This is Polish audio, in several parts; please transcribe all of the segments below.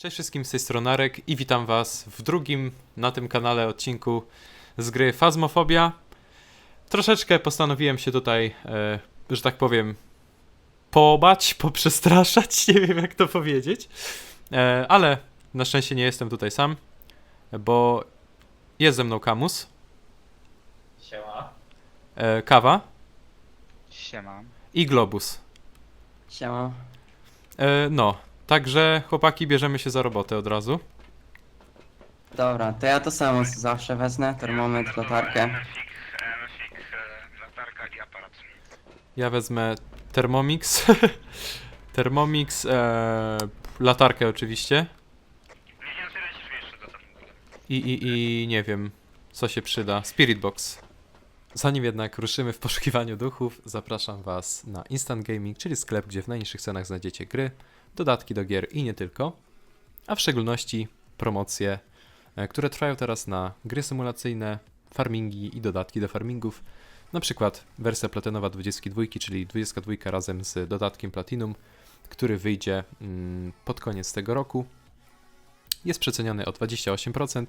Cześć wszystkim, z tej strony Arek i witam was w drugim na tym kanale odcinku z gry Phasmophobia. Troszeczkę postanowiłem się tutaj, e, że tak powiem, pobać, poprzestraszać, nie wiem jak to powiedzieć, e, ale na szczęście nie jestem tutaj sam, bo jest ze mną Kamus, Siema. e, Kawa Siema. i Globus. Siema. E, no, także chłopaki bierzemy się za robotę od razu. Dobra, to ja to samo zawsze wezmę, termometr, latarkę. E, e, latarka i aparat. Ja wezmę Thermomix. Thermomix, e, latarkę oczywiście. Jeszcze do. I, i, I nie wiem, co się przyda. Spirit Box. Zanim jednak ruszymy w poszukiwaniu duchów, zapraszam Was na Instant Gaming, czyli sklep, gdzie w najniższych cenach znajdziecie gry, dodatki do gier i nie tylko, a w szczególności promocje, e, które trwają teraz na gry symulacyjne, farmingi i dodatki do farmingów. Na przykład wersja platynowa 22, czyli 22 razem z dodatkiem Platinum, który wyjdzie mm, pod koniec tego roku. Jest przeceniony o 28%.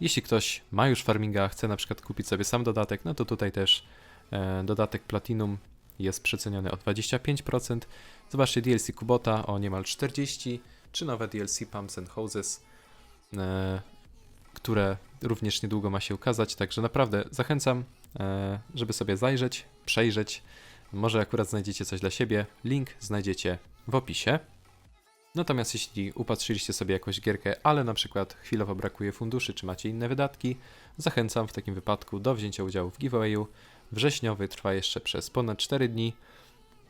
Jeśli ktoś ma już farminga, chce na przykład kupić sobie sam dodatek, no to tutaj też e, dodatek Platinum jest przeceniony o 25%. Zobaczcie DLC Kubota o niemal 40%, czy nowe DLC Pumps and Hoses, e, które również niedługo ma się ukazać, także naprawdę zachęcam, e, żeby sobie zajrzeć, przejrzeć. Może akurat znajdziecie coś dla siebie. Link znajdziecie w opisie. Natomiast jeśli upatrzyliście sobie jakąś gierkę, ale na przykład chwilowo brakuje funduszy, czy macie inne wydatki, zachęcam w takim wypadku do wzięcia udziału w giveawayu. Wrześniowy trwa jeszcze przez ponad 4 dni.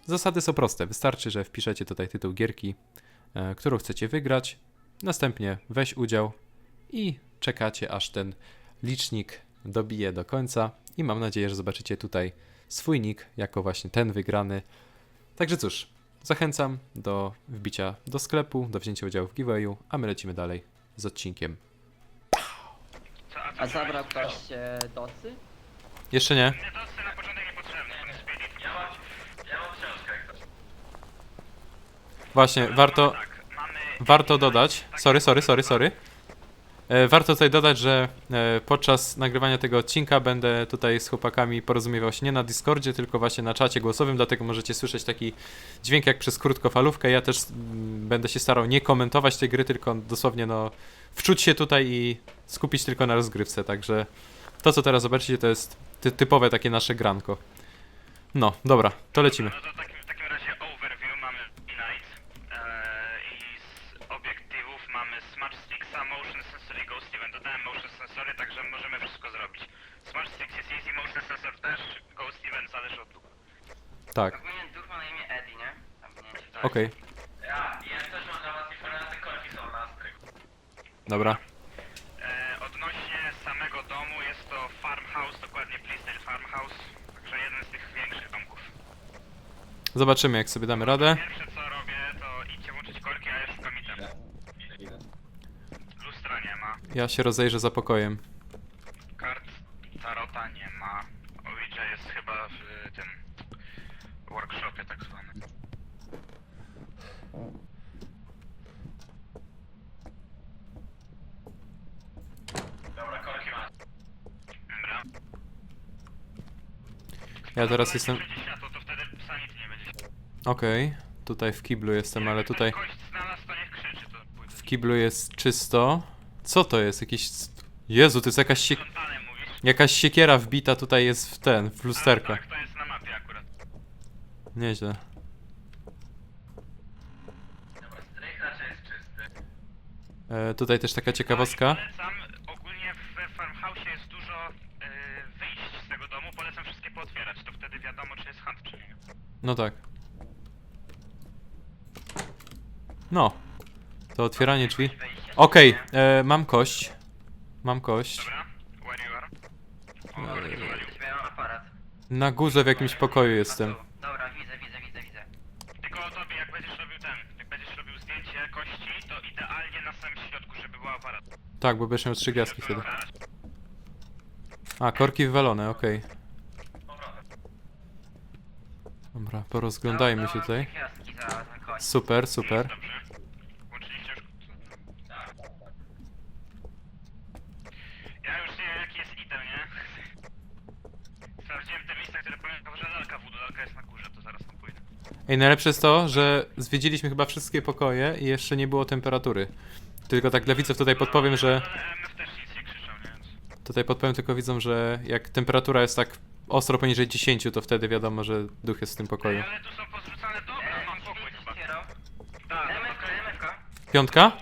Zasady są proste. Wystarczy, że wpiszecie tutaj tytuł gierki, e, którą chcecie wygrać. Następnie weź udział i czekacie, aż ten licznik dobije do końca. I mam nadzieję, że zobaczycie tutaj swój nick jako właśnie ten wygrany. Także cóż, Zachęcam do wbicia do sklepu, do wzięcia udziału w giveawayu, a my lecimy dalej z odcinkiem. A zabrał ktoś e, docy? Jeszcze nie. Nie, to jest na początek niepotrzebne. On jest Spirit. Ja mam, ja mam książkę jak to. Właśnie, warto, Tak, warto dodać. Sorry, sorry, sorry, sorry. E, Warto tutaj dodać, że e, podczas nagrywania tego odcinka będę tutaj z chłopakami porozumiewał się nie na Discordzie, tylko właśnie na czacie głosowym, dlatego możecie słyszeć taki dźwięk jak przez krótkofalówkę. Ja też mm, będę się starał nie komentować tej gry, tylko dosłownie no wczuć się tutaj i skupić tylko na rozgrywce, także to co teraz zobaczycie to jest ty typowe takie nasze granko. No, dobra, to lecimy. No w takim, w takim razie overview mamy Light e, i z obiektywów mamy Smart Sticksa, Motion Sensory, Ghost Event. Dodałem Motion Sensory, także możemy wszystko zrobić. Smart Sticks jest easy, Motion Sensor też, Ghost Event zależy od ducha. Tak, Ogólnie duch ma na imię Eddie, nie? Tam nie wiem, okej, Ja, ja też mam dla was informację, korki są na dobra. E, odnośnie samego domu jest to farmhouse, dokładnie Pleasdale Farmhouse, także jeden z tych większych domków. Zobaczymy jak sobie damy radę. Pierwsze co robię to idźcie włączyć korki, a ja szukam item. Idę, idę. Lustra nie ma, Ja się rozejrzę za pokojem. kart tarota nie ma, Ouija jest chyba w tym workshopie tak zwanym. Dobra, korki mam. Dobra. Ja teraz jestem... Jak światło, to wtedy sanity nie będzie. Okej, tutaj w kiblu jestem, ale tutaj Kość znalazł, to niech krzyczy, to pójdę. w kiblu jest czysto. Co to jest? Jakiś... Jezu, to jest jakaś, sie... Fontanę mówisz? jakaś siekiera wbita tutaj jest w ten, w lusterko. A, tak, to jest na mapie akurat. Nieźle. Dobra, strych raczej jest czysty. E, tutaj też taka ciekawostka. Polecam, ogólnie w farmhouse jest dużo e, wyjść z tego domu, polecam wszystkie pootwierać, to wtedy wiadomo czy jest hunt czy nie. No tak. No. To otwieranie drzwi. Okej, e, mam kość. Mam kość. Dobra, where you are? Miałem aparat. Na górze w jakimś pokoju jestem. Dobra, widzę, widzę, widzę, widzę. Tylko o tobie, jak będziesz robił ten, jak będziesz robił zdjęcie kości, to idealnie na samym środku, żeby był aparat. Tak, bo będziesz miał trzy gwiazdki wtedy. A, korki wywalone, okej. Dobra, porozglądajmy się tutaj. Gwiazdki za, za kość. Super, super. Dobrze. Włączyliście już... Ej, najlepsze jest to, że zwiedziliśmy chyba wszystkie pokoje i jeszcze nie było temperatury. Tylko tak dla widzów tutaj podpowiem, że... Ale MF też nic nie krzyczał, nie? Więc... Tutaj podpowiem tylko widzom, że jak temperatura jest tak ostro poniżej 10, to wtedy wiadomo, że duch jest w tym pokoju. Ale tu są pozrzucane... Dobra, mam pokój chyba. Tak, MFK, MFK. Piątka?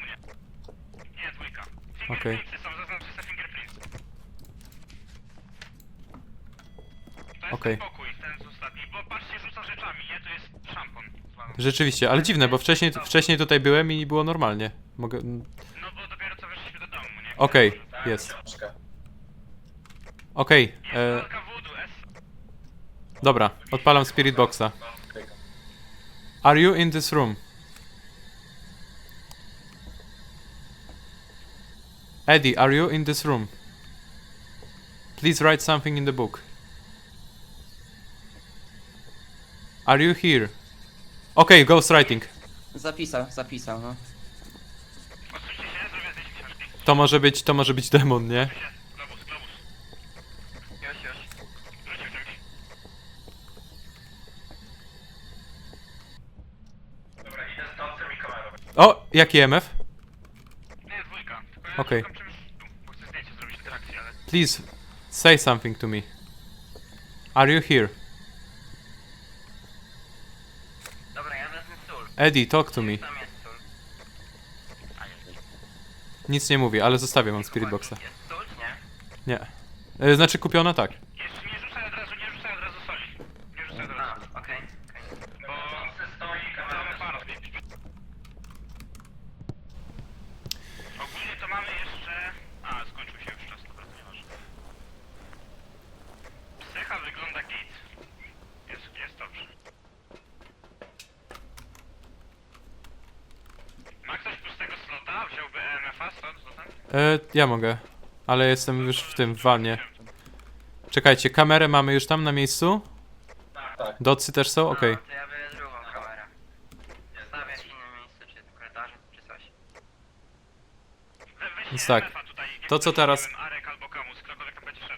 Nie, dwójka. Okej. Fingerprintsy są, zaznaczyste fingerprints. To jest Okej. ten pokój, ten z ostatni, bo patrzcie, rzuca rzeczami, nie? To jest szampon. zwany. Rzeczywiście, ale dziwne, bo wcześniej, wcześniej tutaj byłem i było normalnie. Mogę... No bo dopiero co weszliśmy do domu, nie? Okej, jest. Okej, e, lalka voodoo, S. dobra, odpalam Spirit Boxa. Are you in this room? Eddie, are you in this room? Please write something in the book. Are you here? Okay, ghostwriting. Zapisał, zapisał, no. To może być, to może być demon, nie? Dobra, idę kamerą. O, jaki MF? Nie, dwójka. Tylko ja Okej. szukam czymś tu, bo chcę zdjęcie zrobić interakcji, ale... Please, say something to me. Are you here? Dobra, ja wezmę sól. Eddie, talk to me. Nic nie mówi, ale zostawię mam Spirit Boxa. Nie. E, znaczy kupiona tak. Jeszcze nie rzucaj od razu, nie rzucaj od razu soli. Nie rzucaj od A, razu. okej. Bo... stoi, Mamy kamera parę Ogólnie to mamy jeszcze... A, skończył się już czas, dobra, to nieważne. Psycha wygląda git. Jest, jest dobrze. Ma ktoś pustego slota? Wziąłby EMF-a stąd, zatem? E, ja mogę. Ale jestem już w tym, w wanie. Czekajcie, kamerę mamy już tam na miejscu? Tak. Docy też są? Okej. No, to ja biorę drugą kamerę. Zostawię w innym miejscu, czy w korytarzu, czy coś. We, weźcie Więc tak, to co teraz-.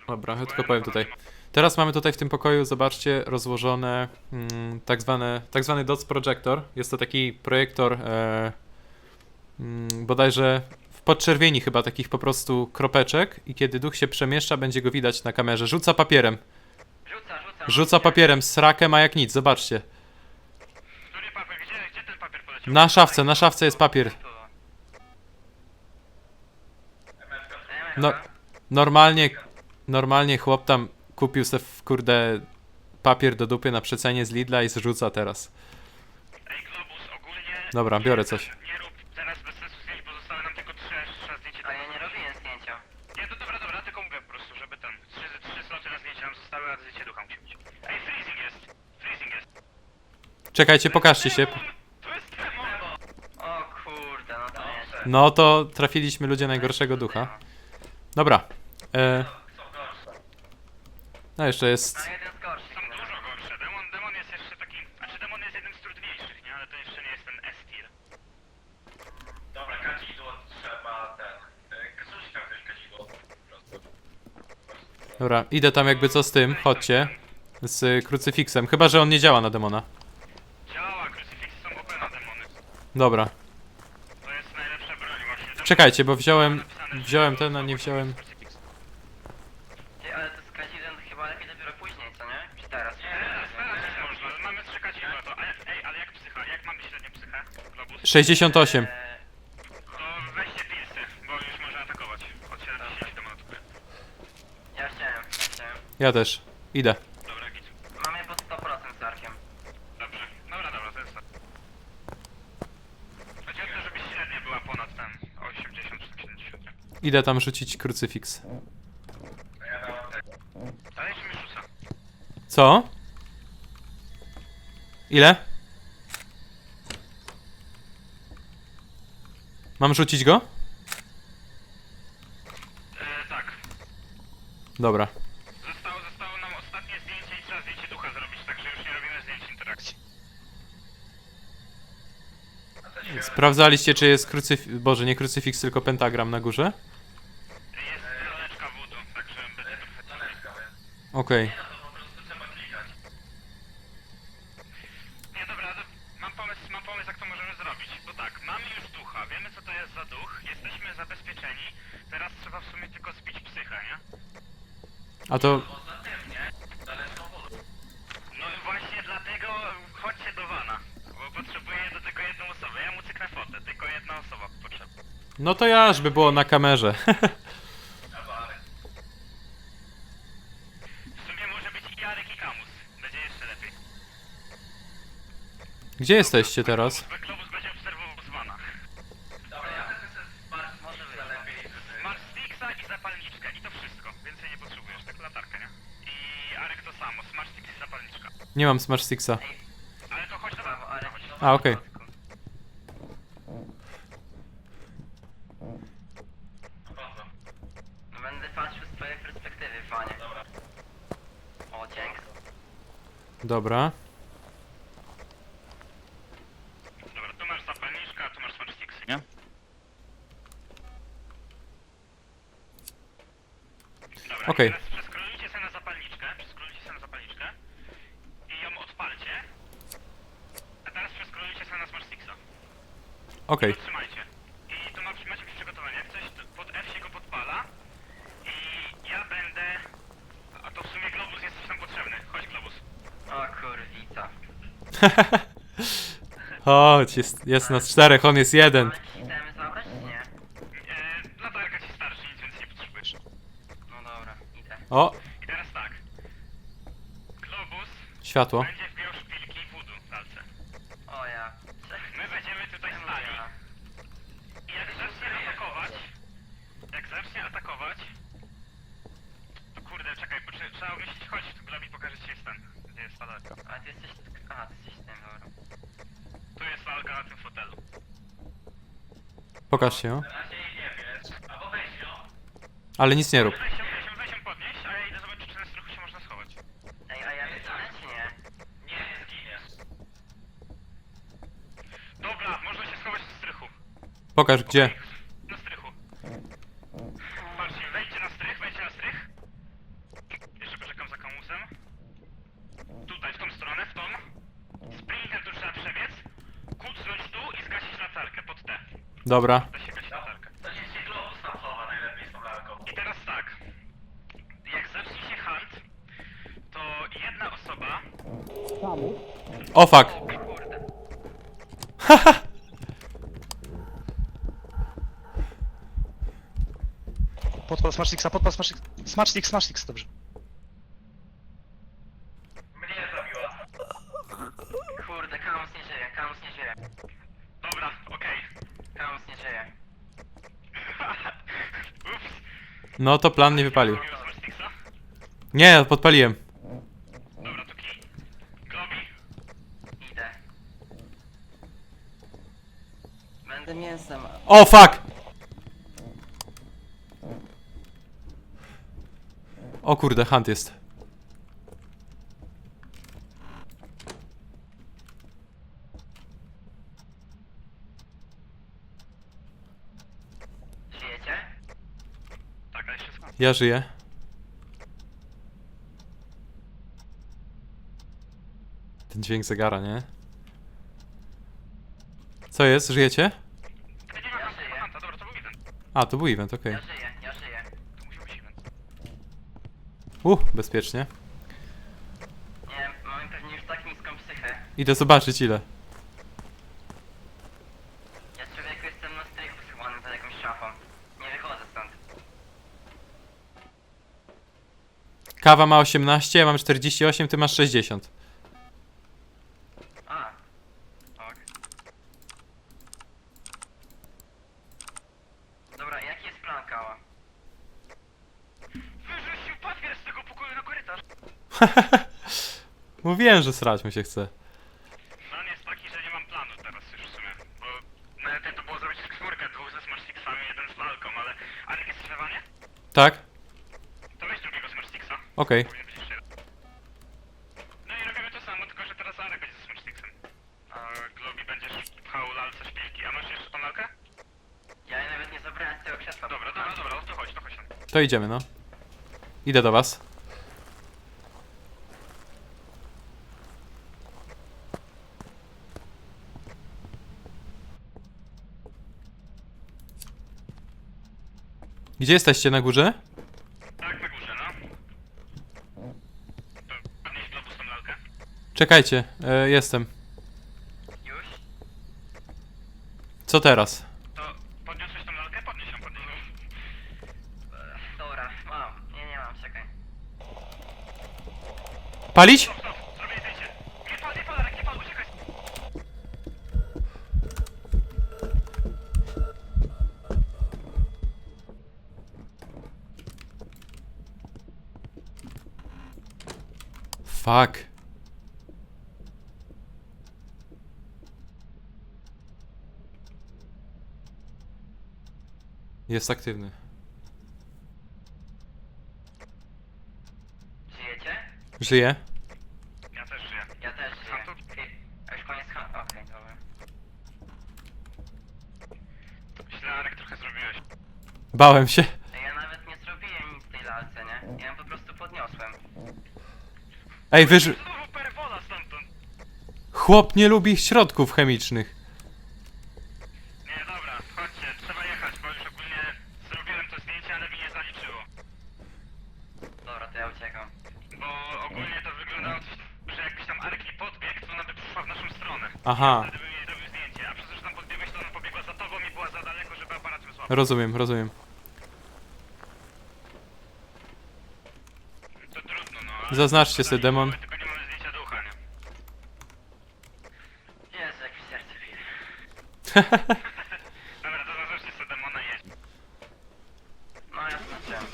Dobra, ja tylko powiem tutaj. Teraz mamy tutaj w tym pokoju, zobaczcie, rozłożone mm, tak, zwane, tak zwany DOTS Projector. Jest to taki projektor e, mm, bodajże podczerwieni chyba takich po prostu kropeczek i kiedy duch się przemieszcza, będzie go widać na kamerze. Rzuca papierem. Rzuca, rzuca. Rzuca papierem, srakę ma jak nic, zobaczcie. Który papier? Gdzie, gdzie ten papier poleciał? Na szafce, na szafce jest papier. No, normalnie, normalnie chłop tam kupił sobie w kurde papier do dupy na przecenie z Lidla i zrzuca teraz. Ej, Globus, ogólnie... Dobra, biorę coś. Nie rób teraz bez sensu zdjęć, bo zostały nam tylko trzy, trzy zdjęcia. A ja nie robiłem zdjęcia. Nie, to dobra, dobra, tylko mówię po prostu, żeby ten... Trzy, trzy sloty na zdjęcia nam zostały, a zdjęcie ducha musi być. Ej, freezing jest! Freezing jest! Czekajcie, pokażcie się. O kurde, no to. No trafiliśmy ludzie najgorszego ducha. Dobra. E, no jeszcze jest. Jeden z gorszych. Są no. dużo gorsze. Demon, demon jest jeszcze taki... Znaczy demon jest jednym z trudniejszych, nie? Ale to jeszcze nie jest ten S-tier. Dobra, kadzidło trzeba ten. Rzuć tam też kadzidło. Dobra, idę tam jakby co z tym, chodźcie. Z krucyfiksem. Chyba, że on nie działa na demona. Działa, krucyfiksy są OP na demony. Dobra. To jest najlepsza broń właśnie. Czekajcie, bo wziąłem. Wziąłem ten, a nie wziąłem. Ty, ale to z chyba lepiej dopiero później, co nie? Czy teraz? Można, ale mamy to... A, ej, ale jak psycha? Jak mamy średnią psychę? Globus? 68. Eee, To weźcie pilsy, bo już może atakować. Od 70 do ja chciałem, ja chciałem. Ja też. Idę. Dobra, git. Mamy po 100% z arkiem. Dobrze. Dobra, dobra, to jest to. Chodzi o to, żeby średnia była ponad ten 80 czy 70. Idę tam rzucić krucyfiks. Co? Ile? Mam rzucić go? E, tak. Dobra. Zostało, zostało nam ostatnie zdjęcie i trzeba zdjęcie ducha zrobić, także już nie robimy zdjęć interakcji. Sprawdzaliście, czy jest krucyfiks. Boże, nie krucyfiks, tylko pentagram na górze? Okej. Nie, no mam pomysł, mam pomysł, jak to możemy zrobić. Bo tak, mamy już ducha, wiemy co to jest za duch, jesteśmy zabezpieczeni, teraz trzeba w sumie tylko zbić psycha, nie? A to... No właśnie dlatego chodźcie do Wana, bo potrzebuję do tego jedną osobę. Ja mu cyknę fotę, tylko jedna osoba potrzebna. No to jaż by było na kamerze. żeby... Masz Stixa i zapalniczkę i to wszystko. Więcej nie potrzebujesz, tak latarkę, nie? I Arek to samo, Sticks i zapalniczka. Nie mam Smash Sticksa. Ale to chodź do. A, okej. No będę patrzył z twojej perspektywy, panie. O, dzięki. Dobra, tu masz zapalniczkę, a tu masz Smart Sticksy, nie? Dobra, Okej. teraz przeskrolujcie sobie na zapalniczkę, przeskrolujcie na zapalniczkę i ją odpalcie. A teraz przeskrolujcie sobie na Smart Sticksa. Okej. Trzymajcie. I to macie, macie być przygotowani. Jak coś to pod F się go podpala i ja będę... A to w sumie Globus jesteś nam potrzebny. Chodź Globus. O kurwica. Chodź, jest, jest nas czterech, on jest jeden. Ale ci chcemy zabrać, czy nie? Eee, latarka ci starczy, nic więcej nie potrzebujesz. No dobra, idę. O, I teraz tak. Globus światło. będzie wbijał szpilki wodu w lalce. O ja. My będziemy tutaj stali. I jak zacznie atakować... Jak zacznie atakować... To kurde, czekaj, bo trze- trzeba umieścić... Chodź, tu Globi pokażę ci jest ten. Gdzie jest lalka. A ty jesteś... A, ty jesteś tym, dobra. Tu jest lalka na tym fotelu. Pokaż się. Na razie jej nie wiesz. Albo weź ją. Ale nic nie rób. Weź ją podnieść, a ja idę zobaczyć, czy na strychu się można schować. Ej, a ja wystanę, czy nie? Nie, nie zginiesz. Dobra, można się schować na strychu. Pokaż gdzie. Na strychu. Patrzcie, wejdźcie na strych, wejdźcie na strych. Jeszcze poczekam za kamusem. Tutaj, w tą stronę, w tą. Sprintem tu trzeba przebiec. Kucnąć tu i zgasić latarkę pod T. Dobra. Da się gasić latarkę. To niech się globus tam chowa najlepiej z tą lalką. I teraz tak. Jak zacznie się hunt, to jedna osoba... O fuck. Kurde. Podpal Smart Sticksa, podpal Smart Sticksa. Smart Sticks, dobrze. Mnie zabiła. Kurde, Kamus nie żyje, Kamus nie żyje. Dobra, okej. Kamus nie żyje. Ups. No to plan nie wypalił. Sticksa? Nie, podpaliłem. Dobra, to kij. Globi. Idę. Będę mięsem. O fuck! O kurde, hunt jest. Żyjecie? Tak, ale? Ja żyję. Ten dźwięk zegara, nie? Co jest? Żyjecie? Ja żyję. ma hanta, dobra, to był event. A, to był event, okej. Ja żyję, ja żyję. To musiał być event. Uh, bezpiecznie. Nie, mamy pewnie już tak niską psychę. Idę zobaczyć ile. Ja człowieku jestem na strychu schowany za jakąś szafą. Nie wychodzę stąd. Kawa ma 18, ja mam 48, ty masz 60. A. Ok. Dobra, jaki jest plan, Kała? Wyrzucił papier z tego pokoju na korytarz. Mówiłem, że srać mu się chce. Plan jest taki, że nie mam planu teraz już w sumie, bo najlepiej to było zrobić czwórkę, dwóch ze Smart Sticksami, jeden z lalką, ale... Arek jest w? Tak? To weź drugiego Smart Sticksa. Okej. Powinien być jeszcze jeden. No i robimy to samo, tylko że teraz Arek będzie ze Smart Sticksem. A Globi będziesz pchał lalce szpilki. A masz jeszcze tą lalkę? Ja nawet nie zabrałem z tego krzesła. Dobra, dobra, dobra, no to chodź, to chodź. To idziemy, no. Idę do was. Gdzie jesteście na górze? Tak, na górze, no. Podnieś globus tą lalkę. Czekajcie, e, jestem. Już? Co teraz? To podniosłeś tą lalkę? Podnieś ją, podnieś ją. Dobra, mam. Nie, nie mam, czekaj. Palić? Stop, stop, zrobię zdjęcie. Nie pal, nie pal, Arek, nie pal, uciekaj. Fuck. Jest aktywny. Żyjecie? Żyje? Ja też żyję. Ja też żyję. To- Ty, a już koniec ha- Okej, dobra. Źle, Arek, trochę zrobiłeś. Bałem się. Ja nawet nie zrobiłem nic w tej lalce, nie? Ja ją po prostu podniosłem. Ej, wyż... Znowu perwola stamtąd. Chłop nie lubi środków chemicznych. Nie, dobra, chodźcie, trzeba jechać, bo już ogólnie zrobiłem to zdjęcie, ale mi nie zaliczyło. Dobra, to ja uciekam. Bo ogólnie to wyglądało coś, że jakbyś tam Arek nie podbiegł, to ona by przyszła w naszą stronę. Aha, Wtedy bym jej zrobił zdjęcie, a przez to, że tam podbiegłeś, to ona pobiegła za tobą i była za daleko, żeby aparat ją złapał. rozumiem, rozumiem. To trudno, no. ale Zaznaczcie sobie demon. Tylko nie mamy zdjęcia ducha, nie? Jezu, jak mi serce bije. Dobra, to zaznaczcie sobie demona i jedź. No, ja znaczyłem.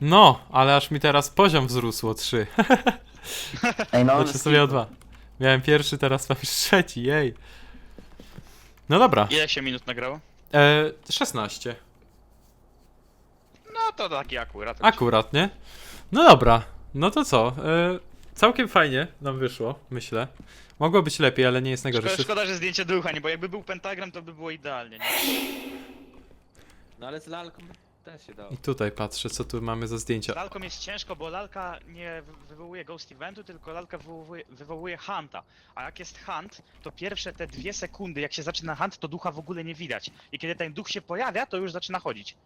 No, ale aż mi teraz poziom wzrósł o 3. Ej, no, Znaczy sobie o 2. Miałem pierwszy, teraz mam już trzeci, jej. No dobra. Ile się minut nagrało? E, 16. No to taki akurat. Akurat, nie? No dobra. No to co? E, całkiem fajnie nam wyszło, myślę. Mogło być lepiej, ale nie jest najgorzej. Szkoda, szkoda, że zdjęcie ducha, nie? Bo jakby był pentagram, to by było idealnie, nie? No ale z lalką też się dało. I tutaj patrzę, co tu mamy za zdjęcia. Lalką jest ciężko, bo lalka nie wy- wywołuje ghost eventu, tylko lalka wywołuje, wywołuje hunta. A jak jest hunt, to pierwsze te dwie sekundy, jak się zaczyna hunt, to ducha w ogóle nie widać. I kiedy ten duch się pojawia, to już zaczyna chodzić.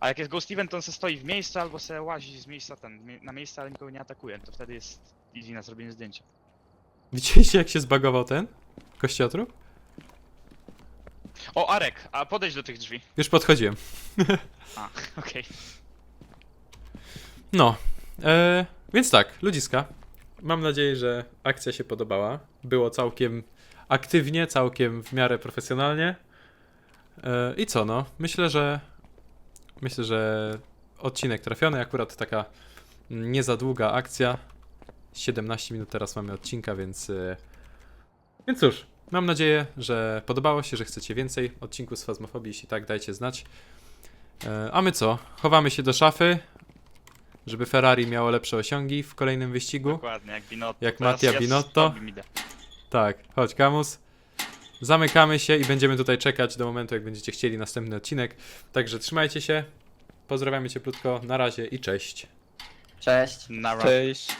A jak jest ghost event, to on se stoi w miejscu albo se łazi z miejsca ten, mie- na miejsce, ale nikogo nie atakuje. To wtedy jest easy na zrobienie zdjęcia. Widzieliście, jak się zbagował ten? Kościotrup? O, Arek, a podejdź do tych drzwi. Już podchodziłem. A, okej. No, e, więc tak, ludziska. Mam nadzieję, że akcja się podobała. Było całkiem aktywnie, całkiem w miarę profesjonalnie. E, I co, no? Myślę, że myślę, że odcinek trafiony. Akurat taka nie za długa akcja. 17 minut teraz mamy odcinka, więc. E, więc cóż, mam nadzieję, że podobało się, że chcecie więcej odcinków z Fazmofobii. Jeśli tak, dajcie znać. E, a my co? Chowamy się do szafy, żeby Ferrari miało lepsze osiągi w kolejnym wyścigu. Dokładnie, jak Binotto. Jak Teraz Mattia ja z Binotto. Idę. Tak, chodź Kamus. Zamykamy się i będziemy tutaj czekać do momentu, jak będziecie chcieli następny odcinek. Także trzymajcie się. Pozdrawiamy cieplutko. Na razie i cześć. Cześć. Nara. Cześć.